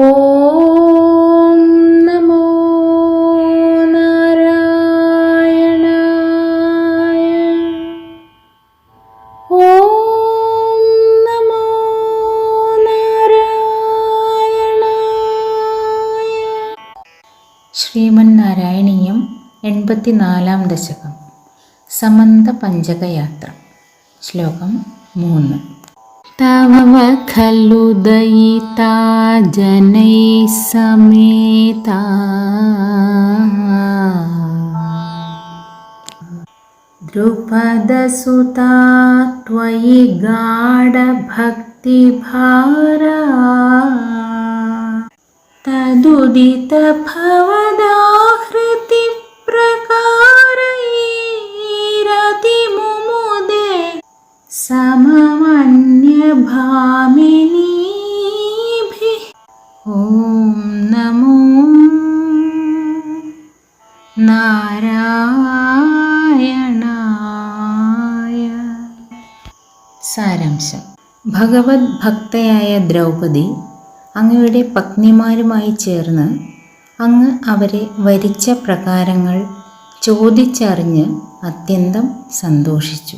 ഓം നമോ നാരായണായ. ഓം നമോ നാരായണായ. ശ്രീമൻ നാരായണീയം എൺപത്തിനാലാം ദശകം. സമന്ത പഞ്ചകയാത്ര. ശ്ലോകം മൂന്ന്. तव खलु दयिता जनैः समेता। द्रुपदसुता त्वयि गाढभक्तिभारा। तदुदितभवद सममन्यभामिनीभिः ॐ नमो നാരായണായ സാരാംശം ഭഗവത് ഭക്തയായ ദ്രൗപദി അങ്ങയുടെ പത്നിമാരുമായി ചേർന്ന് അങ്ങ് അവരെ വരിച്ച പ്രകാരങ്ങൾ ചോദിച്ചറിഞ്ഞ് അത്യന്തം സന്തോഷിച്ചു